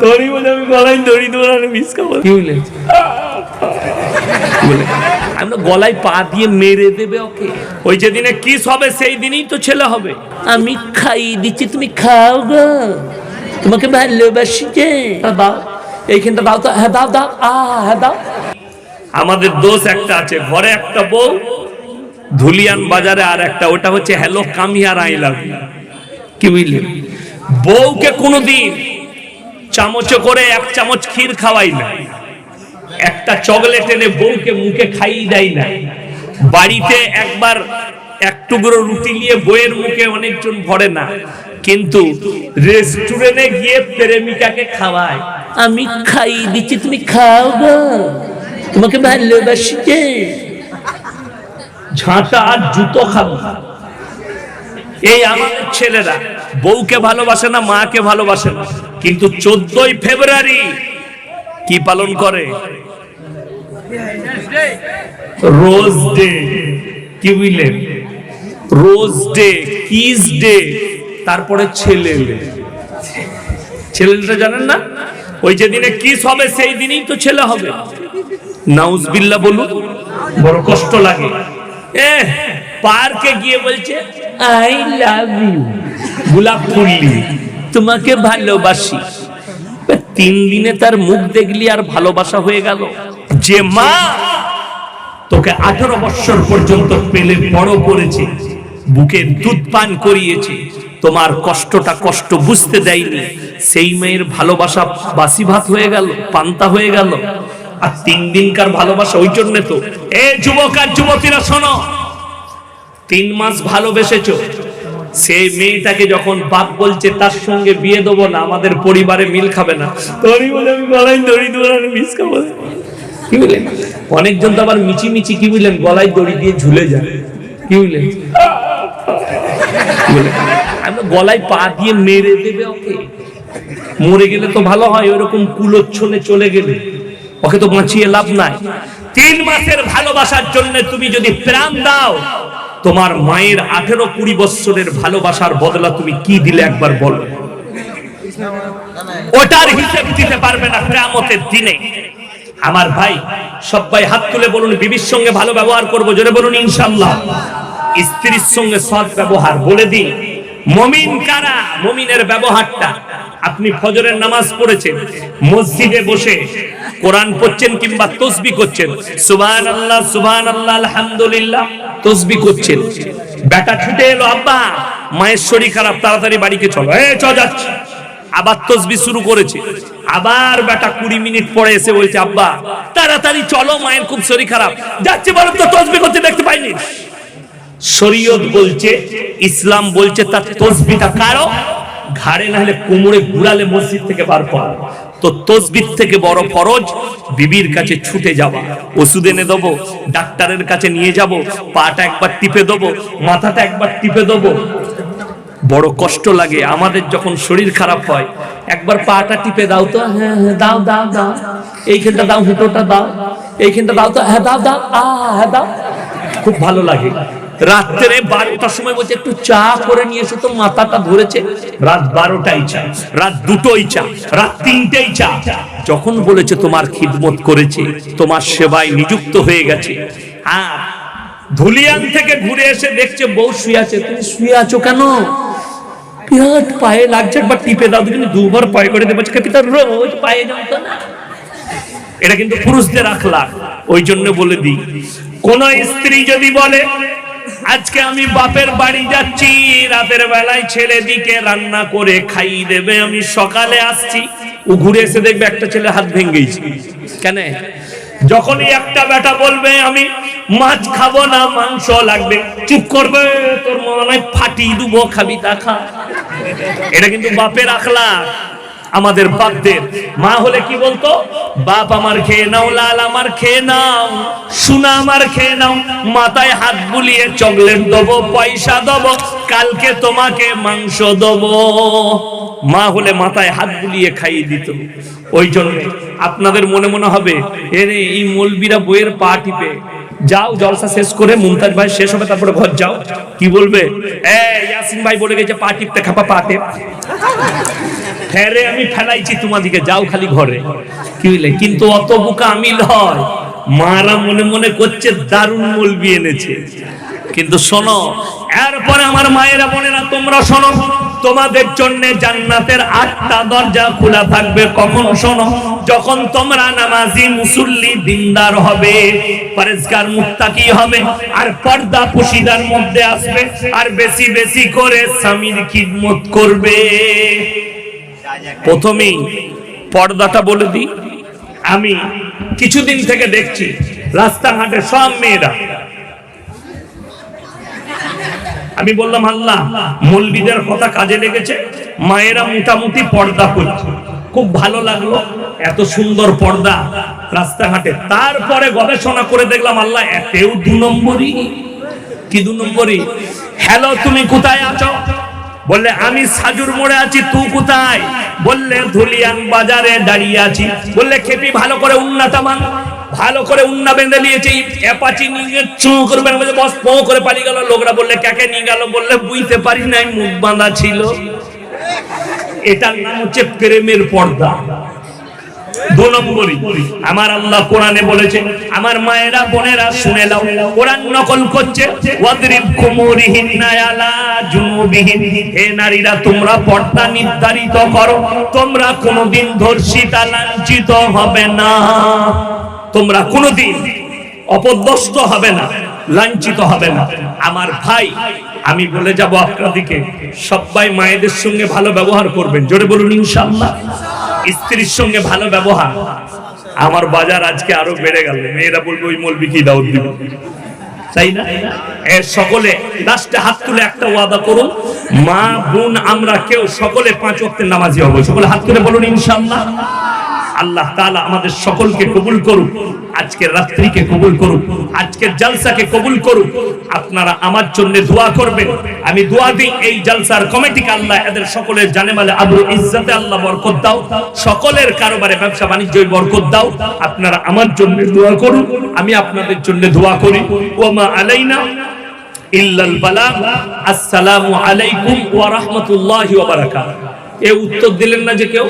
তোরই বলে আমি গলায় দড়ি দৌড়ানো মিস খাব। কি বলে বলে আমরা গলায় পা দিয়ে মেরে দেবে ওকে। ওই যেদিনে কিস হবে সেই দিনই তো ছেলে হবে। আমি খাইয়ে দিচ্ছি তুমি খাও গো। তোমাকে ভালোবাসি যে। দাও। এইখানটা দাও তো। হ্যাঁ দাও দাও। আ হ্যাঁ দাও। আমাদের দোষ একটা আছে ঘরে একটা বউ ধুলিয়ান বাজারে আর একটা ওটা হচ্ছে হ্যালো কামিয়ার আই লাভ কি বুঝলি বউকে কোনোদিন চামচে করে এক চামচ ক্ষীর খাওয়াই না। একটা চকলেট এনে বউকে মুখে খাইয়ে দেয় না। বাড়িতে একবার এক টুকরো রুটি নিয়ে বইয়ের মুখে অনেকজন ভরে না। কিন্তু রেস্টুরেন্টে গিয়ে প্রেমিকাকে খাওয়ায়। আমি খাইয়ে দিচ্ছি, তুমি খাও গো। তোমাকে ভালোবাসি যে। ঝাঁটা আর জুতো খাব এই আমাদের ছেলেরা বউকে ভালোবাসে না মাকে ভালোবাসে না। কিন্তু চোদ্দই ফেব্রুয়ারি কি পালন করে? রোজ ডে, কি বুঝলেন রোজ ডে, কিস ডে, তারপরে ছেলে ছেলেটা জানেন না? ওই যেদিনে কিস হবে, সেই দিনই তো ছেলে হবে। নাউজবিল্লা বলুন, বড় কষ্ট লাগে। এ পার্কে গিয়ে বলছে আই লাভ ইউ। গোলাপ ফুললি, তোমাকে ভালোবাসি। তিন দিনে তার মুখ দেখলি আর ভালোবাসা হয়ে গেল। যে মা তোকে আঠারো বছর পর্যন্ত পেলে বড় করেছে, বুকে দুধ পান করিয়েছে, তোমার কষ্টটা কষ্ট বুঝতে দেয়নি। সেই মেয়ের ভালোবাসা বাসি ভাত হয়ে গেল, পান্তা হয়ে গেল। আর তিন দিনকার ভালোবাসা ওই জন্য তো। এ যুবক আর যুবতীরা শোনো তিন মাস ভালোবেসেছো। সেই মেয়েটাকে যখন বাপ বলছে, তার সঙ্গে বিয়ে দেবো না, আমাদের পরিবারে মিল খাবে না। তোরই বলে, আমি গলায় দড়ি দৌড়ানো মিস খাব কি বুঝলেন অনেকজন তো আবার মিচি মিচি কি বুঝলেন গলায় দড়ি দিয়ে ঝুলে যায়। কি বললেন? আমরা গলায় পা দিয়ে মেরে দেবে ওকে। মরে গেলে তো ভালো হয়, ওরকম কুলোচ্ছনে চলে গেলে। ওকে তো বাঁচিয়ে লাভ নাই। তিন মাসের ভালোবাসার জন্য তুমি যদি প্রাণ দাও তোমার মায়ের আঠেরো কুড়ি বৎসরের ভালোবাসার বদলা তুমি কি দিলে একবার বলো। ওটার হিসেব দিতে পারবে না কেয়ামতের দিনে। আমার ভাই সবাই হাত তুলে বলুন, বিবির সঙ্গে ভালো ব্যবহার করব, জোরে বলুন ইনশাল্লাহ স্ত্রীর সঙ্গে সৎ ব্যবহার বলে দিন। মমিন কারা? মমিনের ব্যবহারটা। আপনি ফজরের নামাজ পড়েছেন, মসজিদে বসে কোরআন পড়ছেন কিংবা তসবি করছেন সুবহান আল্লাহ সুবহান আল্লাহ আলহামদুলিল্লাহ, তসবি করছেন। বেটা ছুটে এলো, আব্বা, মায়ের শরীর খারাপ, তাড়াতাড়ি বাড়িতে চলো। এ, চ, যাচ্ছি। আবার তসবি শুরু করেছে। আবার বেটা কুড়ি মিনিট পরে এসে বলছে, আব্বা, তাড়াতাড়ি চলো, মায়ের খুব শরীর খারাপ। যাচ্ছে বলো তো, তসবি করতে দেখতে পাইনি। শরীয়ত বলছে, ইসলাম বলছে, তার তসবিটা কারও? ঘাড়ে না হলে কোমরে ঘুরালে মসজিদ থেকে বার করা। তো তসবির থেকে বড় ফরজ, বিবির কাছে ছুটে যাওয়া। ওষুধ এনে দেবো, ডাক্তারের কাছে নিয়ে যাব, পাটা একবার টিপে দেবো, মাথাটা একবার টিপে দেবো। বড় কষ্ট লাগে, আমাদের যখন শরীর খারাপ হয়, একবার পাটা টিপে দাও তো হ্যাঁ হ্যাঁ দাও দাও দাও। এইখানটা দাও, হুটোটা দাও। এইখানটা দাও তো হ্যাঁ দাও দাও, আ হ্যাঁ দাও। খুব ভালো লাগে। রাত্রে বারোটার সময় বলছে, একটু চা করে নিয়ে এসো তো, মাথাটা ধরেছে। রাত বারোটাই চা, রাত দুটোই চা, রাত তিনটেই চা। যখন বলেছে, তোমার খিদমত করেছে, তোমার সেবায় নিযুক্ত হয়ে গেছে। আর ধুলিয়ান থেকে ঘুরে এসে দেখছে, বউ শুয়ে আছে। তুমি শুয়ে আছো কেন? পিয়াট পায়ে লাগছে, একবার টিপে দাও কিন্তু দুবার পায়ে করে দেবো। পিতার রোজ পায়ে জমতো না। এটা কিন্তু পুরুষদের আখলা ওই জন্য বলে দিই, কোন স্ত্রী যদি বলে আজকে আমি বাপের বাড়ি যাচ্ছি, রাতের বেলায় ছেলে দিকে রান্না করে খাইয়ে দেবে। আমি সকালে আসছি, ও ঘুরে এসে দেখবে একটা ছেলে হাত ভেঙেছি কেন? যখনই একটা বেটা বলবে, আমি মাছ খাব না, মাংস লাগবে, চুপ করবে, তোর মনে হয় ফাটিয়ে দেবো, খাবি তা খা। এটা কিন্তু বাপের আখলা আমাদের বাপদের। মা হলে কি বলতো? বাপ আমার খেয়ে নাও, লাল আমার খেয়ে নাও, সোনা আমার খেয়ে নাও, মাথায় হাত বুলিয়ে চকলেট দেবো, পয়সা দেবো, কালকে তোমাকে মাংস দেবো। মা হলে মাথায় হাত বুলিয়ে খাইয়ে দিত। ওই জন্য আপনাদের মনে মনে হবে, এরে এই মলবিরা বইয়ের পা টিপে। যাও, জলসা শেষ করে মুমতাজ ভাই শেষ হবে, তারপরে ঘর যাও। কি বলবে? এ, ইয়াসিন ভাই বলে গেছে, পা টিপতে খাপা, পা হ্যাঁ আমি ফেলাইছি, তোমাদিকে যাও খালি ঘরে। কি বুঝলে কিন্তু অত বোকা আমি লয়। মারা মনে মনে করছে, দারুণ মলবি এনেছে। কিন্তু শোনো, এরপরে আমার মায়েরা বোনেরা তোমরা শোনো, তোমাদের জন্য জান্নাতের আটটা দরজা খোলা থাকবে। কখন শোনো, যখন তোমরা নামাজি, মুসল্লি, দিনদার হবে, পরেজগার, মুত্তাকি হবে, আর পর্দা পুশিদার মধ্যে আসবে, আর বেশি বেশি করে স্বামীর খিদমত করবে। প্রথমেই পর্দাটা বলে দিই। আমি কিছুদিন থেকে দেখছি রাস্তাঘাটে সব মেয়েরা। আমি বললাম, আল্লাহ মৌলবিদের কথা কাজে লেগেছে, মায়েরা মোটামুটি পর্দা করছে। খুব ভালো লাগল, এত সুন্দর পর্দা রাস্তাঘাটে। তারপরে গবেষণা করে দেখলাম, আল্লাহ, এতেও দু নম্বরই। কি দু নম্বরই? হ্যালো, তুমি কোথায় আছো? বললে, আমি সাজুর মোড়ে আছি, তু কোথায়? বললে ধুলিয়ান বাজারে দাঁড়িয়ে আছি। বললে, খেপি ভালো করে উন্নাটা মান ভালো করে উন্না বেঁধে নিয়েছি অ্যাপাচি নিয়ে চু করে বেঁধে বস, পো করে পালিয়ে গেল। লোকরা বললে, কাকে নিয়ে গেল? বললে, বুঝতে পারি নাই, মুখ বাঁধা ছিল। এটার নাম হচ্ছে প্রেমের পর্দা। দু নম্বরই। আমার আল্লাহ কোরআনে বলেছে, আমার মায়েরা, বোনেরা, শুনে কোরআন নকল করছে নির্ধারিত করো, তোমরা কোনোদিন ধর্ষিতা হবে না। তোমরা অপদস্থ হবে না, লাঞ্ছিত হবে না। আমার ভাই, আমি বলে যাব আপনাদিকে, সবাই মায়েদের সঙ্গে ভালো ব্যবহার করবেন। জোরে বলুন ইনশাআল্লাহ। স্ত্রীর সঙ্গে ভালো ব্যবহার। আমার বাজার আজকে আরও বেড়ে গেল। মেয়েরা বলবে, ওই মলবি কি দাও দিবে? তাই না? এ সকলে লাস্টে হাত তুলে একটা ওয়াদা করুন, মা, বোন, আমরা কেউ, সকলে পাঁচ ওয়াক্তের নামাজি হব। সকলে হাত তুলে বলুন, ইনশাআল্লাহ। আল্লাহ তাআলা আমাদের সকলকে কবুল করুক, আজকের রাত্রিকে কবুল করুক, আজকের জালসাকে কবুল করুক। আপনারা আমার জন্য দোয়া করবেন। আমি দোয়া দিই, এই জালসার কমিটিকে আল্লাহ এদের সকলের জানে মালে আবু ইজ্জতে আল্লাহ বরকত দাও, সকলের কারোবারে ব্যবসা বাণিজ্য বরকত দাও। আপনারা আমার জন্য দোয়া করুন, আমি আপনাদের জন্য দোয়া করি। ওমা আলাইনা ইল্লাল বালাগ আসসালামু আলাইকুম ওয়া রাহমাতুল্লাহি ওয়া বারাকাতুহু। এ উত্তর দিলেন না যে কেউ?